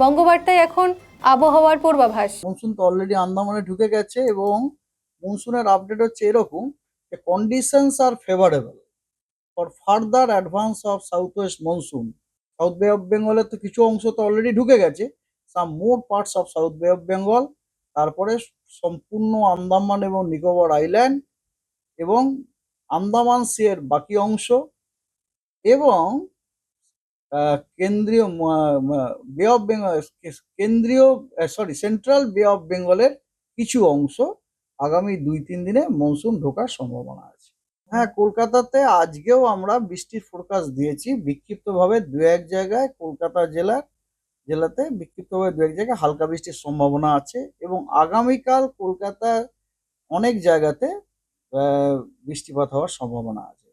বঙ্গবার্তায় এখন আবহাওয়ার পূর্বাভাস। মনসুন তো অলরেডি আন্দামানে ঢুকে গেছে এবং মনসুনের আপডেট হচ্ছে এরকম যে conditions are favourable for further advance of south west monsoon south bay of বেঙ্গলের তো কিছু অংশ তো অলরেডি ঢুকে গেছে। Some more parts of south bay of Bengal তারপরে সম্পূর্ণ আন্দামান এবং নিকোবর আইল্যান্ড এবং আন্দামান সিয়ের বাকি অংশ এবং কেন্দ্রীয় বে অফ বেঙ্গল কেন্দ্রীয় সরি সেন্ট্রাল বে অফ বেঙ্গলের কিছু অংশ আগামী দুই তিন দিনে মনসুন ঢোকার সম্ভাবনা আছে। হ্যাঁ কলকাতাতে আজকেও আমরা বৃষ্টির ফোরকাস্ট দিয়েছি। বিক্ষিপ্তভাবে দু এক জায়গায় কলকাতা জেলার, জেলাতে বিক্ষিপ্তভাবে দু এক জায়গায় হালকা বৃষ্টির সম্ভাবনা আছে এবং আগামীকাল কলকাতার অনেক জায়গাতে বৃষ্টিপাত হওয়ার সম্ভাবনা আছে।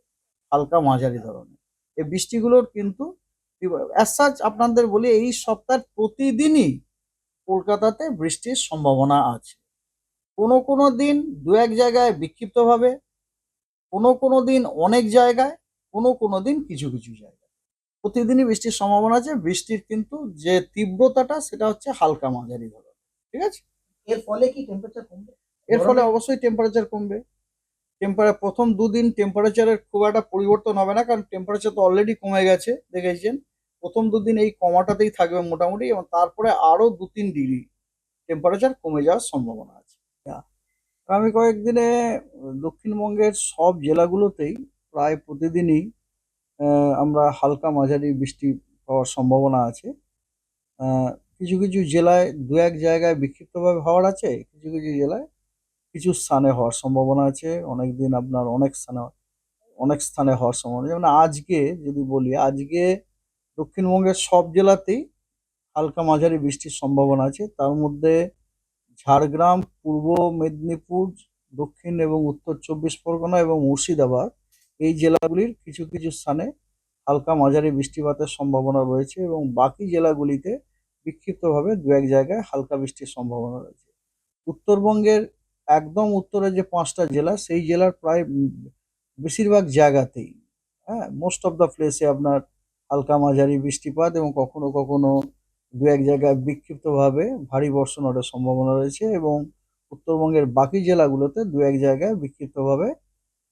হালকা মাঝারি ধরনের। এই বৃষ্টিগুলোর কিন্তু আপনাদের বলি এই সপ্তাহের প্রতিদিনই কলকাতাতে বৃষ্টির সম্ভাবনা আছে। কোনো কোনো দিন দু এক জায়গায় বিক্ষিপ্তভাবে কোনো কোনো দিন অনেক জায়গায় কোনো কোনো দিন কিছু কিছু জায়গায়। প্রতিদিনই বৃষ্টির সম্ভাবনা আছে বৃষ্টির কিন্তু যে তীব্রতাটা সেটা হচ্ছে হালকা মাঝারি ধরনের ঠিক আছে? এর ফলে কি টেম্পারেচার কমবে? এর ফলে অবশ্যই টেম্পারেচার কমবে। টেম্পারে প্রথম দুদিন টেম্পারেচারের খুব একটা পরিবর্তন হবে না কারণ টেম্পারেচার তো অলরেডি কমে গেছে দেখেছেন? প্রথম দুদিন এই কমাটাতেই থাকবে মোটামুটি এবং তারপরে আরও দু তিন ডিগ্রি টেম্পারেচার কমে যাওয়ার সম্ভাবনা আছে। আগামী কয়েকদিনে দক্ষিণবঙ্গের সব জেলাগুলোতেই প্রায় প্রতিদিনই আমরা হালকা মাঝারি বৃষ্টি হওয়ার সম্ভাবনা আছে। কিছু কিছু জেলায় দু এক জায়গায় বিক্ষিপ্তভাবে হওয়ার আছে, কিছু কিছু জেলায় কিছু স্থানে হওয়ার সম্ভাবনা আছে। অনেক দিন আপনার অনেক স্থানে অনেক স্থানে হওয়ার সম্ভাবনা যেমন আজকে যদি বলি, আজকে দক্ষিণবঙ্গের সব জেলাতেই হালকা মাঝারি বৃষ্টির সম্ভাবনা আছে। তার মধ্যে ঝাড়গ্রাম, পূর্ব মেদিনীপুর, দক্ষিণ এবং উত্তর চব্বিশ পরগনা এবং মুর্শিদাবাদ এই জেলাগুলির কিছু কিছু স্থানে হালকা মাঝারি বৃষ্টিপাতের সম্ভাবনা রয়েছে এবং বাকি জেলাগুলিতে বিক্ষিপ্তভাবে দু এক জায়গায় হালকা বৃষ্টির সম্ভাবনা রয়েছে। উত্তরবঙ্গের একদম উত্তরে যে পাঁচটা জেলা, সেই জেলার প্রায় বেশিরভাগ জায়গাতেই হ্যাঁ মোস্ট অফ দ্য প্লেসে আপনার হালকা মাঝারি বৃষ্টিপাত এবং কখনো কখনো দু এক জায়গায় বিক্ষিপ্তভাবে ভারী বর্ষণ হওয়ার সম্ভাবনা রয়েছে এবং উত্তরবঙ্গের বাকি জেলাগুলোতে দু এক জায়গায় বিক্ষিপ্তভাবে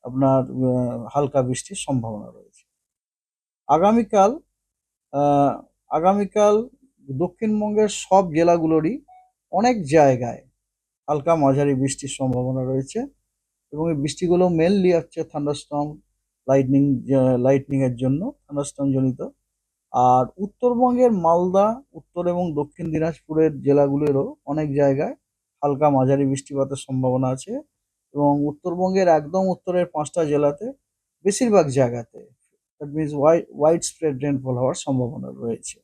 আপনার হালকা বৃষ্টির সম্ভাবনা রয়েছে। আগামীকাল আগামীকাল দক্ষিণবঙ্গের সব জেলাগুলোরই অনেক জায়গায় হালকা মাঝারি বৃষ্টির সম্ভাবনা রয়েছে এবং এই বৃষ্টিগুলো মেনলি হচ্ছে থান্ডারস্টর্ম লাইটনিং লাইটনিং এর জন্য জনিত আর উত্তরবঙ্গের মালদা, উত্তর এবং দক্ষিণ দিনাজপুরের জেলাগুলোরও অনেক জায়গায় হালকা মাঝারি বৃষ্টিপাতের সম্ভাবনা আছে এবং উত্তরবঙ্গের একদম উত্তরের পাঁচটা জেলাতে বেশিরভাগ জায়গাতে that means widespread rainfall হওয়ার সম্ভাবনা রয়েছে।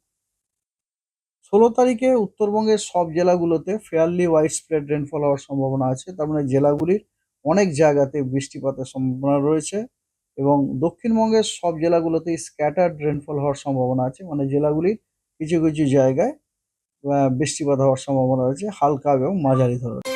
ষোলো তারিখে উত্তরবঙ্গের সব জেলাগুলোতে ফেয়ারলি ওয়াইড স্প্রেড রেনফল হওয়ার সম্ভাবনা আছে, তার মানে জেলাগুলির অনেক জায়গাতে বৃষ্টিপাতের সম্ভাবনা রয়েছে। এবং দক্ষিণবঙ্গের সব জেলাগুলোতে স্ক্যাটার্ড রেনফল হওয়ার সম্ভাবনা আছে। মানে জেলাগুলির কিছু কিছু জায়গায় বৃষ্টিপাত হওয়ার সম্ভাবনা রয়েছে, হালকা এবং মাঝারি ধরনের।